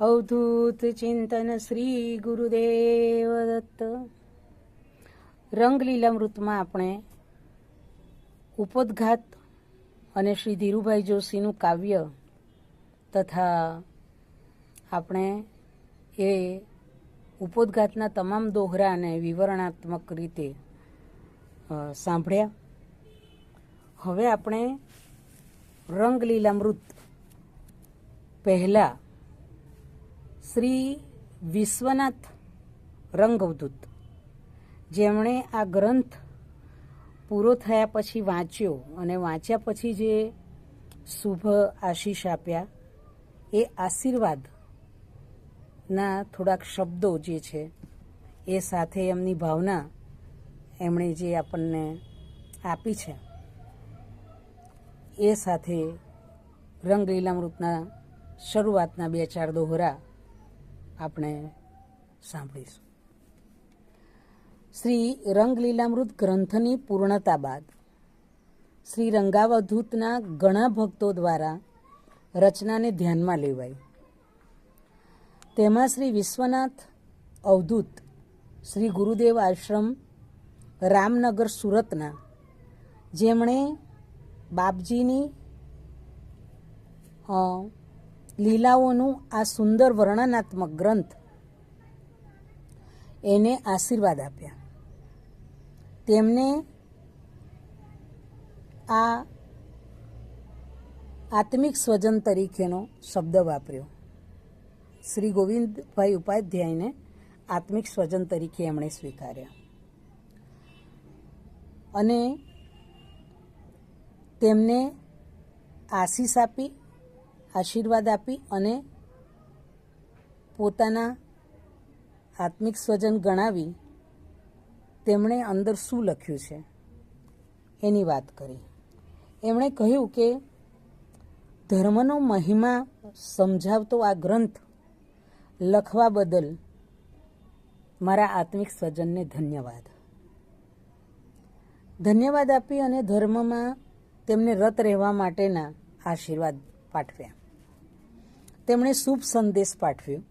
અવધૂત ચિંતન શ્રી ગુરુદેવ દત્ત રંગલીલામૃતમાં આપણે ઉપોદઘાત અને શ્રી ધીરુભાઈ જોશીનું કાવ્ય તથા આપણે એ ઉપોદઘાતના તમામ દોહરાને વિવરણાત્મક રીતે સાંભળ્યા. હવે આપણે રંગલીલામૃત પહેલા શ્રી વિશ્વનાથ રંગવદૂત. જેમણે આ ગ્રંથ પૂરો થયા પછી વાંચ્યો અને વાંચ્યા પછી જે શુભ આશીષ આપ્યા, એ આશીર્વાદના થોડાક શબ્દો જે છે, એ સાથે એમની ભાવના એમણે જે આપણને આપી છે, એ સાથે રંગલીલામૃતના શરૂઆતના બે ચાર દોહરા આપણે સાંભળીશું. શ્રી રંગલીલામૃત ગ્રંથની પૂર્ણતા બાદ શ્રી રંગાવધૂતના ઘણા ભક્તો દ્વારા રચનાને ધ્યાનમાં લેવાઈ. તેમાં શ્રી વિશ્વનાથ અવધૂત, શ્રી ગુરુદેવ આશ્રમ, રામનગર સુરતના જેમણે બાપજીની લીલાઓનું આ સુંદર વર્ણનાત્મક ગ્રંથ એને આશીર્વાદ આપ્યા. તેમને આ આત્મિક સ્વજન તરીકેનો શબ્દ વાપર્યો. શ્રી ગોવિંદભાઈ ઉપાધ્યાયને આત્મિક સ્વજન તરીકે એમણે સ્વીકાર્યા. અને તેમને આશીષ આપી આશીર્વાદ આપી અને પોતાના આત્મિક સ્વજન ગણાવી તેમણે અંદર શું લખ્યું છે એની વાત કરી. એમણે કહ્યું કે ધર્મનો મહિમા સમજાવતો આ ગ્રંથ લખવા બદલ મારા આત્મિક સ્વજનને ધન્યવાદ. ધન્યવાદ આપી અને ધર્મમાં તેમને રત રહેવા માટેના આશીર્વાદ પાઠવ્યા. તેમણે શુભ સંદેશ પાઠવ્યો.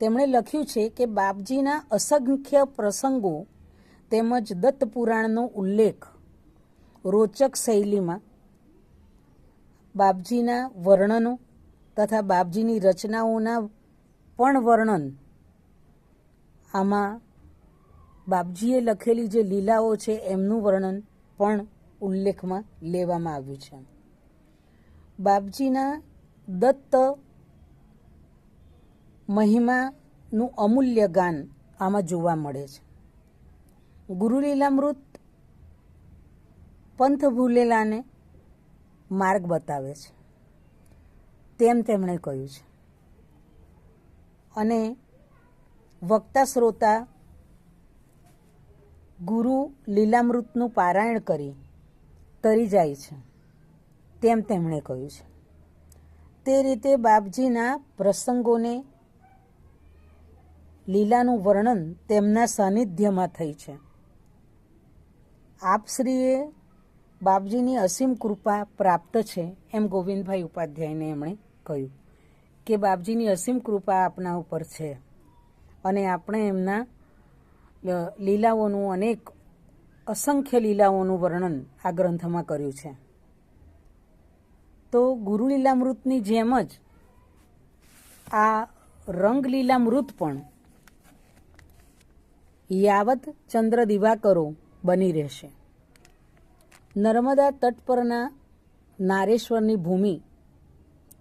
તેમણે લખ્યું છે કે બાપજીના અસંખ્ય પ્રસંગો તેમજ દત્ત પુરાણનો ઉલ્લેખ રોચક શૈલીમાં બાપજીના વર્ણનો તથા બાપજીની રચનાઓના પણ વર્ણન આમાં બાપજીએ લખેલી જે લીલાઓ છે એમનું વર્ણન પણ ઉલ્લેખમાં લેવામાં આવ્યું છે. બાપજીના દત્ત મહિમાનું અમૂલ્ય ગાન આમાં જોવા મળે છે. ગુરુલીલામૃત પંથ ભૂલેલાને માર્ગ બતાવે છે. તેમ તેમણે કહ્યું છે. અને વક્તા શ્રોતા ગુરુ લીલામૃતનું પારાયણ કરી તરી જાય છે. તેમ તેમણે કહ્યું છે. તે રીતે બાપજીના પ્રસંગોને લીલાનું વર્ણન તેમના સાનિધ્યમાં થઈ છે. આપશ્રીએ બાપજીની અસીમ કૃપા પ્રાપ્ત છે એમ ગોવિંદભાઈ ઉપાધ્યાયને એમણે કહ્યું કે બાપજીની અસીમ કૃપા આપના ઉપર છે અને આપણે એમના લીલાઓનું અનેક અસંખ્ય લીલાઓનું વર્ણન આ ગ્રંથમાં કર્યું છે. તો ગુરુ લીલામૃતની જેમ જ આ રંગ લીલામૃત પણ યાવત ચંદ્ર દિવાકરો બની રહેશે. નર્મદા તટ પરના નારેશ્વરની ભૂમિ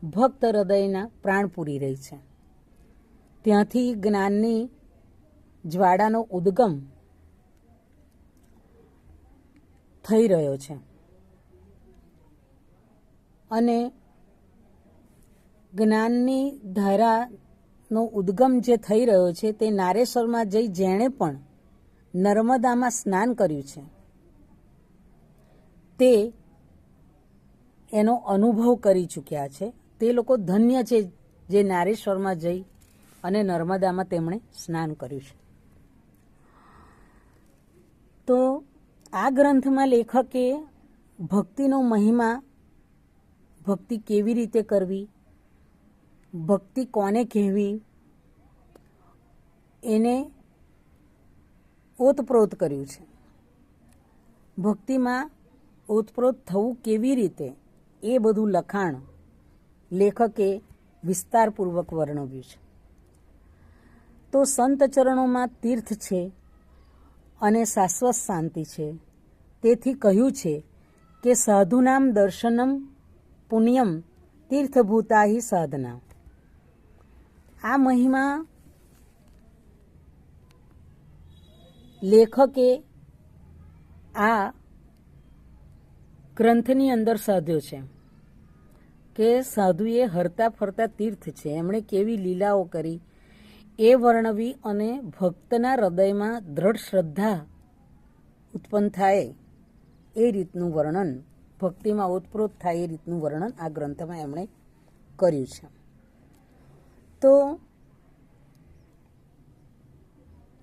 ભક્ત હૃદયના પ્રાણ પૂરી રહી છે. ત્યાંથી જ્ઞાનની જ્વાળાનો ઉદ્ગમ થઈ રહ્યો છે. અને જ્ઞાનની ધારાનો ઉદ્ગમ જે થઈ રહ્યો છે, તે નારેશ્વરમાં જઈ જેણે પણ નર્મદામાં સ્નાન કર્યું છે. તે એનો અનુભવ કરી ચૂક્યા છે. તે લોકો ધન્ય છે જે નારેશ્વરમાં જઈ અને નર્મદામાં તેમણે સ્નાન કર્યું છે. તો આ ગ્રંથમાં લેખકે ભક્તિનો મહિમા ભક્તિ કેવી રીતે કરવી? ભક્તિ કોને કહેવી? એને ઓતપ્રોત કર્યું છે. ભક્તિમાં ઓતપ્રોત થવું કેવી રીતે? એ બધું લખાણ લેખકે વિસ્તારપૂર્વક વર્ણવ્યું છે. તો સંત ચરણોમાં તીર્થ છે અને શાશ્વત શાંતિ છે. તેથી કહ્યું છે કે સાધુનામ દર્શનમ પુણ્યમ તીર્થભૂતાહી સાધના. આ મહિમા લેખકે આ ગ્રંથની અંદર સાધ્યો છે કે સાધુએ હરતા ફરતા તીર્થ છે. એમણે કેવી લીલાઓ કરી, એ વર્ણવી અને ભક્તના હૃદયમાં દ્રઢ શ્રદ્ધા ઉત્પન્ન થાય એ રીતનું વર્ણન ભક્તિમાં ઓતપ્રોત થાય એ રીતનું વર્ણન આ ગ્રંથમાં એમણે કર્યું છે. તો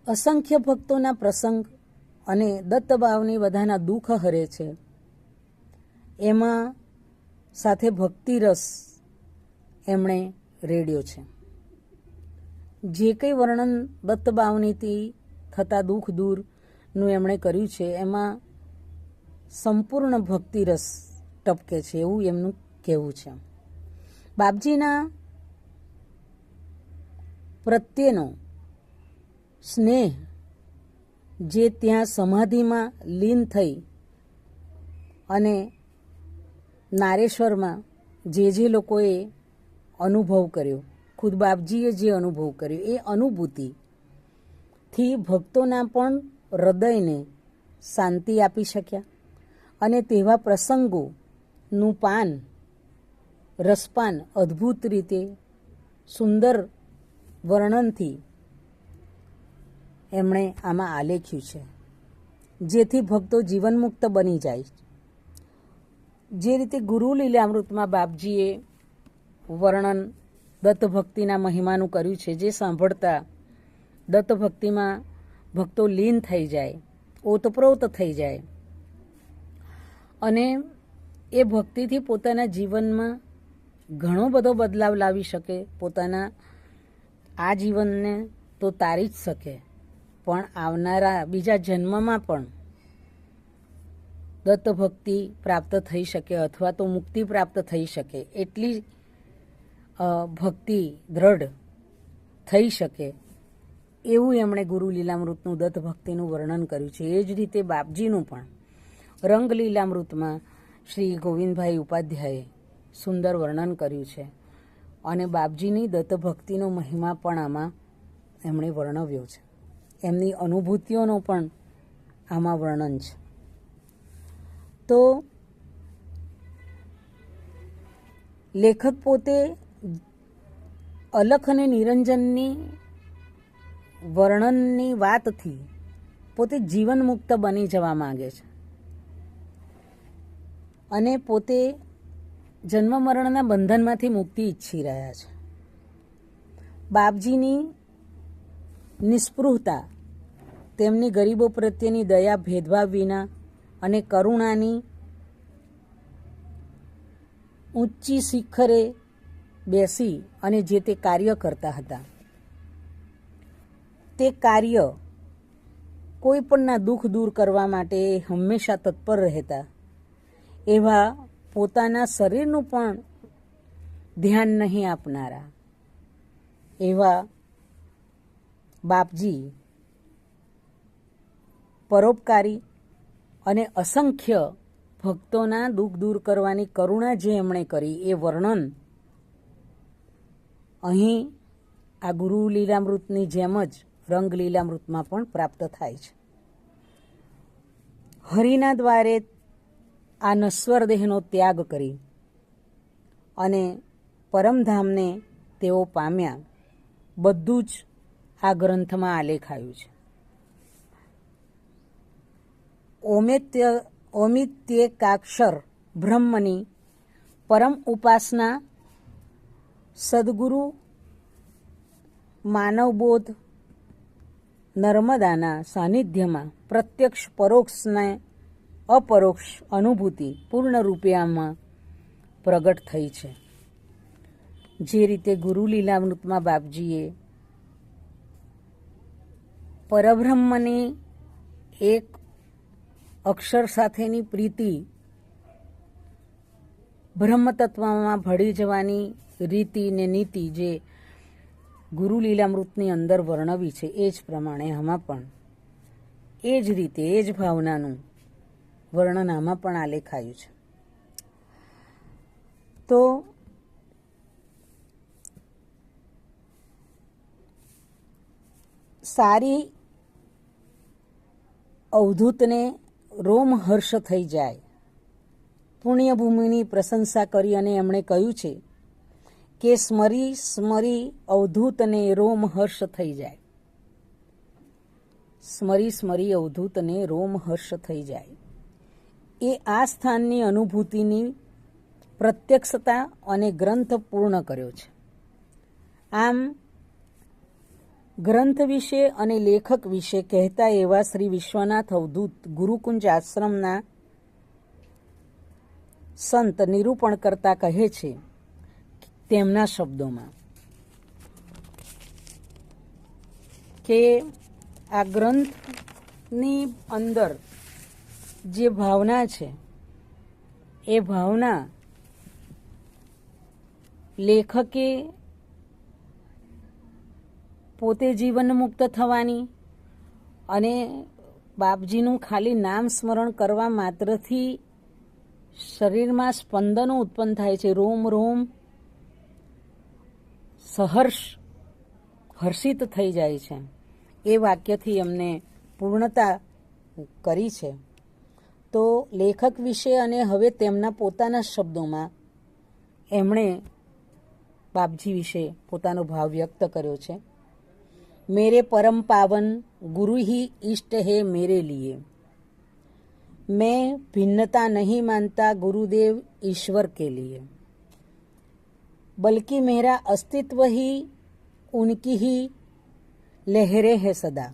અસંખ્ય ભક્તોના પ્રસંગ અને દત્તભાવની બધાના દુઃખ હરે છે. એમાં સાથે ભક્તિરસ એમણે રેડ્યો છે. જે કંઈ વર્ણન દત્તભાવનીથી થતા દુઃખ દૂરનું એમણે કર્યું છે, એમાં સંપૂર્ણ ભક્તિરસ ટપકે છે એવું એમનું કહેવું છે. બાપજીના પ્રત્યેનો સ્નેહ જે ત્યાં સમાધિમાં લીન થઈ અને નારેશ્વરમાં જે જે લોકોએ અનુભવ કર્યો, ખુદ બાપજીએ જે અનુભવ કર્યો, એ અનુભૂતિથી ભક્તોના પણ હૃદયને શાંતિ આપી શક્યા. અને તેવા પ્રસંગોનું પાન, રસપાન અદ્ભુત રીતે સુંદર વર્ણનથી એમણે આમાં આલેખ્યું છે. જેથી ભક્તો જીવનમુક્ત બની જાય. જે રીતે ગુરુ લીલામૃતમાં બાપજીએ વર્ણન દત્તભક્તિના મહિમાનું કર્યું છે, જે સાંભળતા દત્તભક્તિમાં ભક્તો લીન થઈ જાય, ઓતપ્રોત થઈ જાય અને એ ભક્તિથી પોતાના જીવનમાં ઘણો બધો બદલાવ લાવી શકે, પોતાના આ જીવનને તો તારી જ શકે. પણ આવનારા બીજા જન્મમાં પણ દત્તભક્તિ પ્રાપ્ત થઈ શકે અથવા તો મુક્તિ પ્રાપ્ત થઈ શકે. એટલી ભક્તિ દ્રઢ થઈ શકે એવું એમણે ગુરુ લીલામૃતનું દત્ત ભક્તિનું વર્ણન કર્યું છે. એ જ રીતે બાપજીનું પણ. રંગ લીલામૃતમાં શ્રી ગોવિંદભાઈ ઉપાધ્યાયે સુંદર વર્ણન કર્યું છે. અને બાપજીની દત્તભક્તિનો મહિમા પણ આમાં એમણે વર્ણવ્યો છે. એમની અનુભૂતિઓનો પણ આમાં વર્ણન છે. તો લેખક પોતે અલખ અને નિરંજનની વર્ણનની વાતથી પોતે જીવન મુક્ત બની જવા માગે છે. અને પોતે જન્મ મરણના બંધનમાંથી મુક્તિ ઈચ્છી રહ્યા છે. બાપજીની નિસ્પૃહતા, તેમની ગરીબો પ્રત્યેની દયા, ભેદભાવ વિના અને કરુણાની ઊંચી શિખરે બેસી અને જે તે કાર્ય કરતા હતા. તે કાર્ય કોઈ પણના દુઃખ દૂર કરવા માટે હંમેશા તત્પર રહેતા. એવા પોતાના શરીરનું પણ ધ્યાન નહીં આપનારા. એવા બાપજી પરોપકારી અને અસંખ્ય ભક્તોના દુઃખ દૂર કરવાની કરુણા જે એમણે કરી એ વર્ણન અહીં આ ગુરુ લીલામૃતની જેમ જ રંગ લીલામૃતમાં પણ પ્રાપ્ત થાય છે. હરિના દ્વારે આ નશ્વર દેહનો ત્યાગ કરી અને પરમધામને તેઓ પામ્યા. બધું જ આ ગ્રંથમાં આલેખાયું છે. ઓમિત્ય, ઓમિત્યેકાક્ષર બ્રહ્મની પરમ ઉપાસના સદગુરુ માનવબોધ નર્મદાના સાનિધ્યમાં પ્રત્યક્ષ પરોક્ષને અપરોક્ષ અનુભૂતિ પૂર્ણ રૂપે આમાં પ્રગટ થઈ છે. જે રીતે ગુરુ લીલામૃતમાં બાપજીએ પરબ્રહ્મની એક અક્ષર સાથેની પ્રીતિ બ્રહ્મતત્વમાં ભળી જવાની રીતિ ને નીતિ જે ગુરુ લીલામૃતની અંદર વર્ણવી છે એ જ પ્રમાણે આમાં પણ એ જ રીતે એ જ ભાવનાનું વર્ણન આમાં પણ આલેખાયું છે. તો સારી અવધૂતને રોમહર્ષ થઈ જાય. પુણ્યભૂમિની પ્રશંસા કરી અને એમણે કહ્યું છે કે સ્મરી સ્મરી અવધૂતને રોમહર્ષ થઈ જાય. સ્મરી સ્મરી અવધૂતને રોમહર્ષ થઈ જાય. એ આ સ્થાનની અનુભૂતિની પ્રત્યક્ષતા અને ગ્રંથ પૂર્ણ કર્યો છે. આમ, ગ્રંથ વિશે અને લેખક વિશે કહેતા એવા શ્રી વિશ્વનાથ અવધૂત ગુરુકુંજ આશ્રમના સંત નિરૂપણ કરતા કહે છે તેમના શબ્દોમાં કે આ ગ્રંથની અંદર જે ભાવના છે, એ ભાવના લેખકે પોતે જીવન મુક્ત થવાની અને બાપજીનું ખાલી નામ સ્મરણ કરવા માત્રથી શરીરમાં સ્પંદનો ઉત્પન્ન થાય છે. રોમ રોમ, સહર્ષ, હર્ષિત થઈ જાય છે. એ વાક્યથી એમને પૂર્ણતા કરી છે. તો લેખક વિશે અને હવે તેમના પોતાના શબ્દોમાં એમણે બાપજી વિશે પોતાનો ભાવ વ્યક્ત કર્યો છે मेरे परम पावन गुरु ही इष्ट है मेरे लिए मैं भिन्नता नहीं मानता गुरुदेव ईश्वर के लिए बल्कि मेरा अस्तित्व ही उनकी ही लहरें है सदा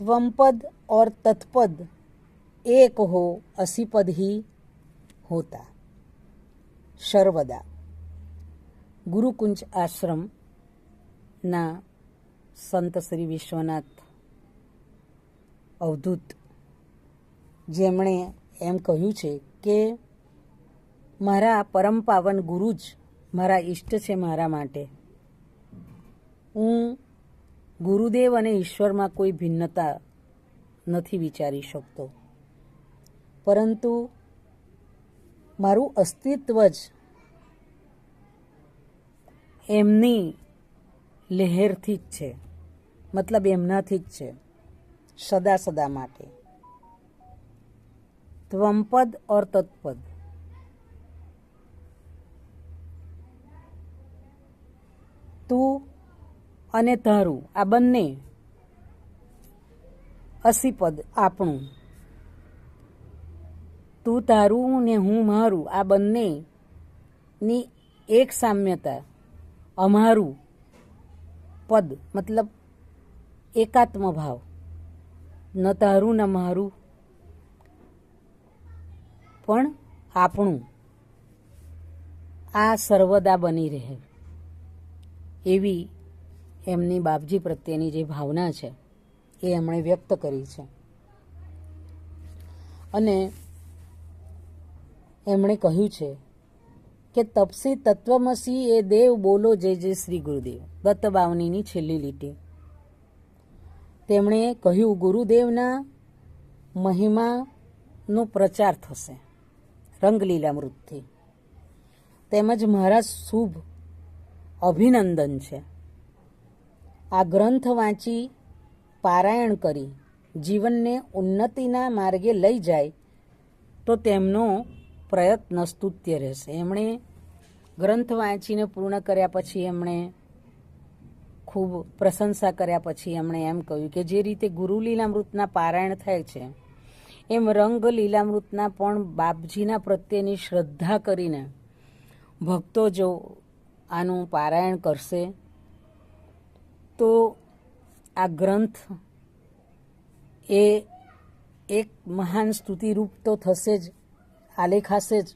त्वमपद और तत्पद એક હો અસિપદહી હોતા. શર્વદા ગુરુકુંજ આશ્રમના સંત શ્રી વિશ્વનાથ અવધૂત. જેમણે એમ કહ્યું છે કે, મારા પરમ પાવન ગુરુ જ મારા ઈષ્ટ છે મારા માટે. હું ગુરુદેવ અને ઈશ્વરમાં કોઈ ભિન્નતા નથી વિચારી શકતો. પરંતુ મારું અસ્તિત્વ જ એમની લહેરથી જ છે. મતલબ એમનાથી જ છે. સદા સદા માટે. ત્વમપદ ઓર તત્પદ. તું અને તારું આ બંને અસીપદ આપણું. તું તારું ને હું મારું, આ બંનેની એક સામ્યતા, અમારું પદ, મતલબ એકાત્મ ભાવ, ન તારું ન મારું, પણ આપણું, આ સર્વદા બની રહે. એવી એમની બાપજી પ્રત્યેની જે ભાવના છે, એ એમણે વ્યક્ત કરી છે. અને એમણે કહ્યું છે કે તપસી તત્વમસી એ દેવ બોલો જે જે શ્રી ગુરુદેવ. દત્ત બાવનીની છેલ્લી લીટી. તેમણે કહ્યું, ગુરુદેવના મહિમાનો પ્રચાર થશે, રંગલીલા મૃતથી. તેમજ, મારા શુભ અભિનંદન છે. આ ગ્રંથ વાંચી પારાયણ કરી, જીવનને ઉન્નતિના માર્ગે લઈ જાય, તો તેમનો પ્રયત્ન સ્તુત્ય રહેશે. એમણે ગ્રંથ વાંચીને પૂર્ણ કર્યા પછી એમણે ખૂબ પ્રશંસા કર્યા પછી એમણે એમ કહ્યું કે જે રીતે ગુરુ લીલામૃતના પારાયણ થાય છે, એમ રંગ લીલામૃતના પણ બાપજીના પ્રત્યેની શ્રદ્ધા કરીને ભક્તો જો આનું પારાયણ કરશે, તો આ ગ્રંથ એ એક મહાન સ્તુતિરૂપ તો થશે જ. આલેખાશે જ.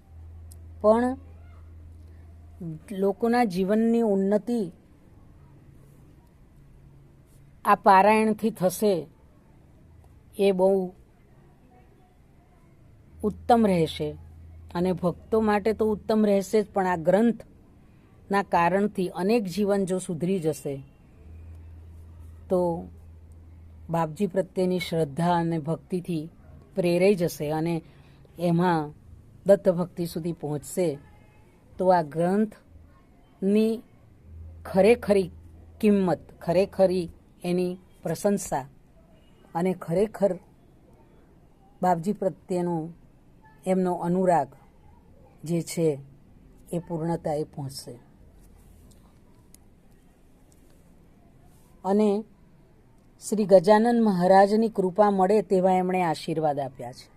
પણ લોકોના જીવનની ઉન્નતિ આ પારાયણથી થશે એ બહુ ઉત્તમ રહેશે. અને ભક્તો માટે તો ઉત્તમ રહેશે જ, પણ આ ગ્રંથના કારણથી અનેક જીવન જો સુધરી જશે, તો બાપજી પ્રત્યેની શ્રદ્ધા અને ભક્તિથી પ્રેરાઈ જશે અને એમાં દત્ત ભક્તિ સુધી પહોંચશે, તો આ ગ્રંથની ખરેખરી કિંમત, ખરેખરી એની પ્રશંસા અને ખરેખર બાપજી પ્રત્યેનો એમનો અનુરાગ જે છે એ પૂર્ણતાએ પહોંચશે. અને શ્રી ગજાનન મહારાજની કૃપા મળે તેવા એમણે આશીર્વાદ આપ્યા છે.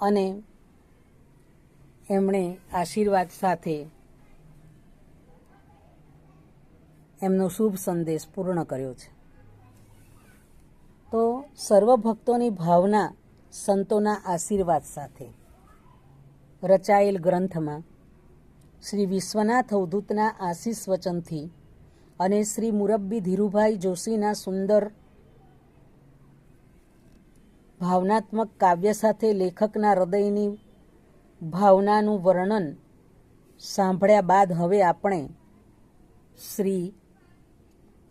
અને એમણે આશીર્વાદ સાથે એમનો શુભ સંદેશ પૂર્ણ કર્યો છે. તો સર્વ ભક્તોની ભાવના સંતોના આશીર્વાદ સાથે રચાયેલ ગ્રંથમાં શ્રી વિશ્વનાથ અવધૂતના આશીષ વચનથી અને શ્રી મુરબ્બી ધીરુભાઈ જોશીના સુંદર ભાવનાત્મક કાવ્ય સાથે લેખકના હૃદયની ભાવનાનું વર્ણન સાંભળ્યા બાદ હવે આપણે શ્રી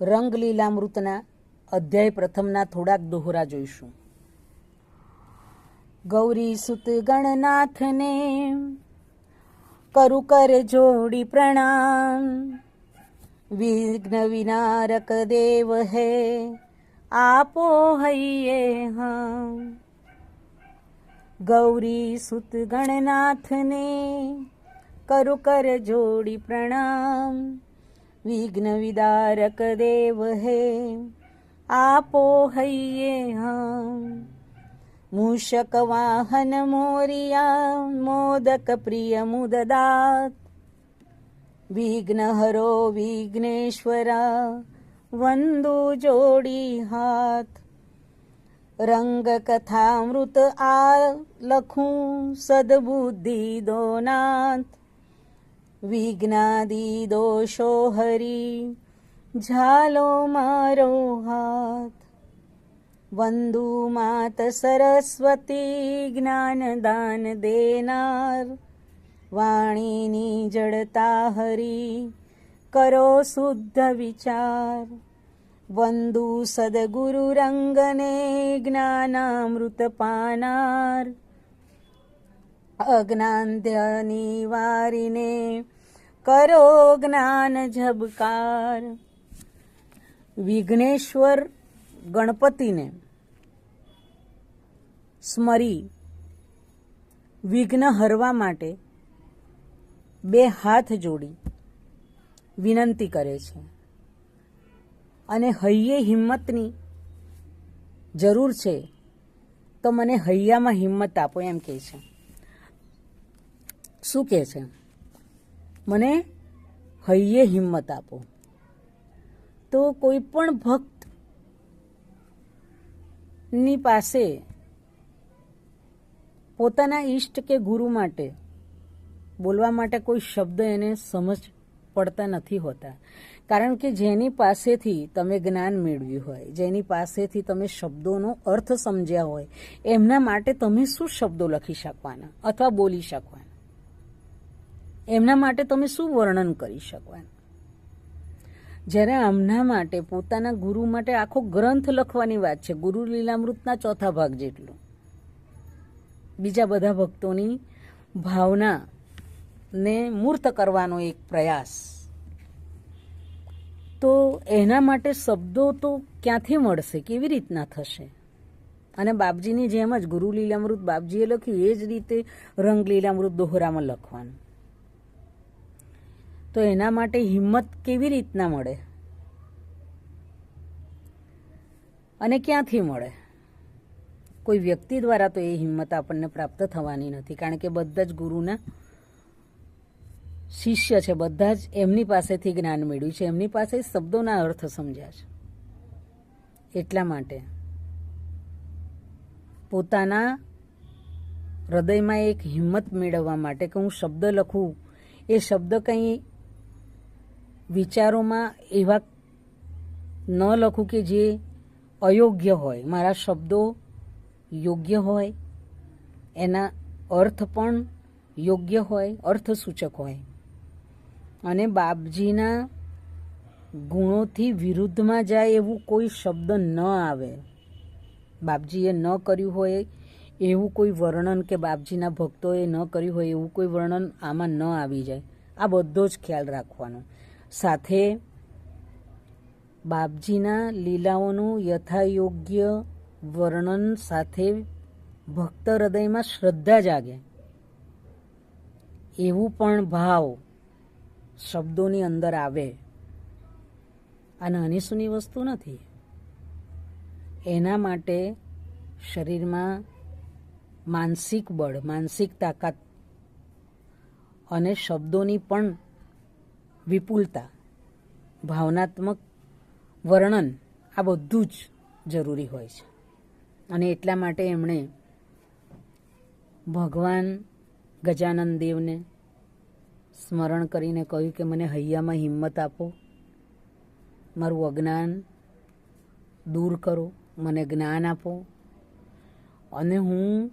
રંગલીલામૃતના અધ્યાય પ્રથમના થોડાક દોહરા જોઈશું. ગૌરી સુત ગણનાથને કરુ કરે જોડી પ્રણામ. વિઘ્ન વિનારક દેવ હે આપો હૈયે હા ગૌરી સુત ગણનાથને કરુ કર જોડી પ્રણામ. વિઘ્ન વિદારક દેવ હે આપો હૈયે મૂષક વાહન મોરિયા, મોદક પ્રિય મુદદાત. વિઘ્નહરો વિઘ્નેશ્વરા વંદુ જોડી હાથ. રંગ કથામૃત આ લખું સદબુદ્ધિ દોનાથ. વિઘ્નાદી દોષો હરી, ઝાલો મારો હાથ. વંદુ માત સરસ્વતી જ્ઞાનદાન દેનાર. વાણીની જડતા હરી, કરો શુદ્ધ વિચાર. વંદુ સદગુરુ રંગને જ્ઞાનામૃત પાનાર અજ્ઞાનધ્ય નિવારીને કરો જ્ઞાન ઝબકાર વિઘ્નેશ્વર ગણપતિને સ્મરી વિઘ્ન હરવા માટે બે હાથ જોડી વિનંતી કરે છે. અને હૈયે હિંમતની જરૂર છે, તો મને હૈયામાં હિંમત આપો, એમ કહે છે. શું કહે છે? મને હૈયે હિંમત આપો. તો કોઈ પણ ભક્તની પાસે પોતાના ઈષ્ટ કે ગુરુ માટે બોલવા માટે કોઈ શબ્દ એને સમજ પડતા નથી હોતા. કારણ કે જેની પાસેથી તમે જ્ઞાન મેળવ્યું હોય, જેની પાસેથી તમે શબ્દોનો અર્થ સમજ્યા હોય, એમના માટે તમે શું શબ્દો લખી શકવાના અથવા બોલી શકવાના? એમના માટે તમે શું વર્ણન કરી શકવાના? જ્યારે આમના માટે પોતાના ગુરુ માટે આખો ગ્રંથ લખવાની વાત છે, ગુરુ લીલામૃતના ચોથા ભાગ જેટલો. બીજા બધા ભક્તોની ભાવના ને મૂર્ત કરવાનો એક પ્રયાસ તો એના માટે શબ્દો તો ક્યાંથી મળશે? કેવી રીતના થશે? અને બાપજીની જેમ જ ગુરુ લીલામૃત બાપજીએ લખ્યું, એ જ રીતે રંગ લીલામૃત દોહરામાં લખવાનું. તો એના માટે હિંમત કેવી રીતના મળે? અને ક્યાંથી મળે? કોઈ વ્યક્તિ દ્વારા તો એ હિંમત આપણને પ્રાપ્ત થવાની નથી, કારણ કે બધા જ ગુરુના શિષ્ય છે, બધા જ એમની પાસેથી જ્ઞાન મેળવ્યું છે. એમની પાસે શબ્દોના અર્થ સમજ્યા છે. એટલા માટે પોતાના હૃદયમાં એક હિંમત મેળવવા માટે કે હું શબ્દ લખું, એ શબ્દ કંઈ વિચારોમાં એવા ન લખું કે જે અયોગ્ય હોય. મારા શબ્દો યોગ્ય હોય, એના અર્થ પણ યોગ્ય હોય, અર્થસૂચક હોય. અને બાપજીના ગુણોથી વિરુદ્ધમાં જાય એવું કોઈ શબ્દ ન આવે. બાપજીએ ન કર્યું હોય એવું કોઈ વર્ણન કે બાપજીના ભક્તોએ ન કર્યું હોય એવું કોઈ વર્ણન આમાં ન આવી જાય. આ બધો જ ખ્યાલ રાખવાનો. સાથે બાપજીના લીલાઓનું યથાયોગ્ય વર્ણન સાથે ભક્ત હૃદયમાં શ્રદ્ધા જાગે. એવું પણ ભાવ શબ્દોની અંદર આવે. આ નાની સૂની વસ્તુ નથી. એના માટે શરીરમાં માનસિક બળ, માનસિક તાકાત અને શબ્દોની પણ વિપુલતા, ભાવનાત્મક વર્ણન આ બધું જ જરૂરી હોય છે. અને એટલા માટે એમણે ભગવાન ગજાનંદ દેવને સ્મરણ કરીને કહ્યું કે મને હૈયામાં હિંમત આપો. મારું અજ્ઞાન દૂર કરો, મને જ્ઞાન આપો. અને હું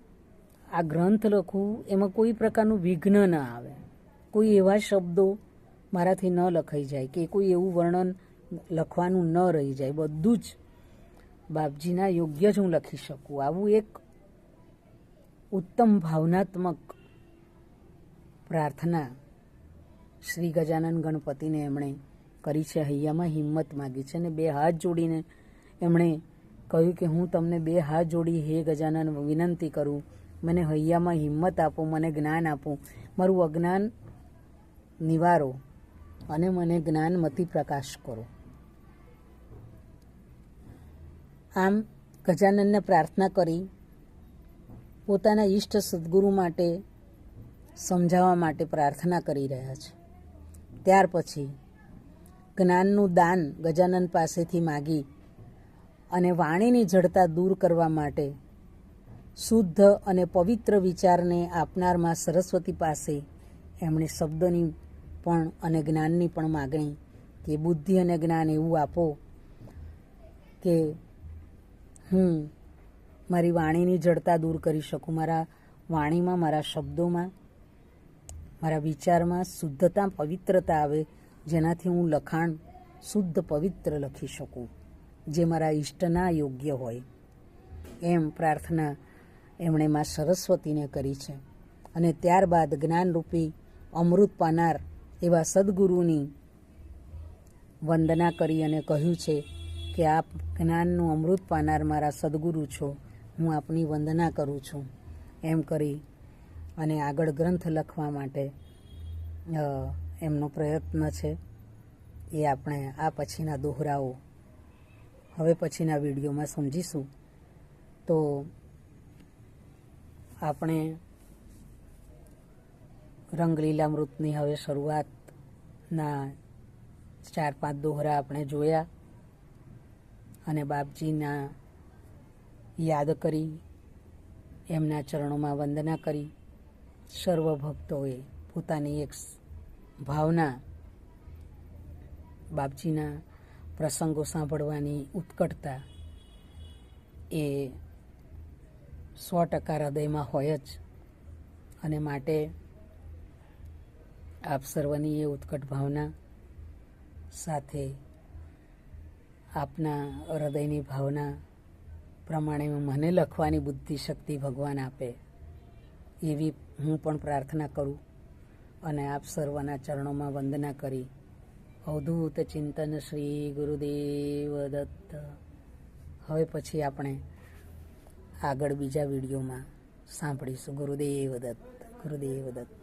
આ ગ્રંથ લખું, એમાં કોઈ પ્રકારનું વિઘ્ન ન આવે. કોઈ એવા શબ્દો મારાથી ન લખાઈ જાય કે કોઈ એવું વર્ણન લખવાનું ન રહી જાય. બધું જ બાપજીના યોગ્ય જ હું લખી શકું. આવું એક ઉત્તમ ભાવનાત્મક પ્રાર્થના શ્રી ગજાનન ગણપતિને એમણે કરી છે હૈયામાં હિંમત માગી છે અને બે હાથ જોડીને એમણે કહ્યું કે હું તમને બે હાથ જોડી હે ગજાનન, વિનંતી કરું. મને હૈયામાં હિંમત આપો, મને જ્ઞાન આપો. મારું અજ્ઞાન નિવારો અને મને જ્ઞાનમતી પ્રકાશ કરો. આમ ગજાનનને પ્રાર્થના કરી પોતાના ઈષ્ટ સદગુરુ માટે સમજાવવા માટે પ્રાર્થના કરી રહ્યા છે. ત્યાર પછી જ્ઞાનનું દાન ગજાનન પાસેથી માગી અને વાણીની જડતા દૂર કરવા માટે શુદ્ધ અને પવિત્ર વિચારને આપનારમાં સરસ્વતી પાસે એમણે શબ્દની પણ અને જ્ઞાનની પણ માગણી કે બુદ્ધિ અને જ્ઞાન એવું આપો કે હું મારી વાણીની જડતા દૂર કરી શકું, મારા વાણીમાં, મારા શબ્દોમાં. મારા વિચારમાં શુદ્ધતા, પવિત્રતા આવે, જેનાથી હું લખાણ શુદ્ધ, પવિત્ર લખી શકું, જે મારા ઈષ્ટના યોગ્ય હોય. એમ પ્રાર્થના એમણે માં સરસ્વતીને કરી છે. અને ત્યારબાદ જ્ઞાનરૂપી અમૃત પાનાર એવા સદગુરુની વંદના કરી અને કહ્યું છે કે આપ જ્ઞાનનું અમૃત પાનાર મારા સદગુરુ છો. હું આપની વંદના કરું છું. એમ કરી અને આગળ ગ્રંથ લખવા માટે એમનો પ્રયત્ન છે એ આપણે આ પછીના દોહરાઓ, હવે પછીના વિડીયોમાં સમજીશું. તો આપણે રંગલીલામૃતની હવે શરૂઆતના ચાર પાંચ દોહરા આપણે જોયા અને બાપજીના યાદ કરી, એમના ચરણોમાં વંદના કરી. સર્વ ભક્તોએ પોતાની એક ભાવના બાપજીના પ્રસંગો સાંભળવાની ઉત્કટતા એ સો ટકા હૃદયમાં હોય જ અને માટે આપ સર્વની એ ઉત્કટ ભાવના સાથે આપના હૃદયની ભાવના પ્રમાણે મને લખવાની બુદ્ધિ શક્તિ ભગવાન આપે એવી હું પણ પ્રાર્થના કરું અને આપ સર્વના ચરણોમાં વંદના કરી. અવધૂત ચિંતન શ્રી ગુરુદેવ દત્ત. હવે પછી આપણે આગળ બીજા વિડીયોમાં સાંભળીશું. ગુરુદેવ દત્ત ગુરુદેવ દત્ત.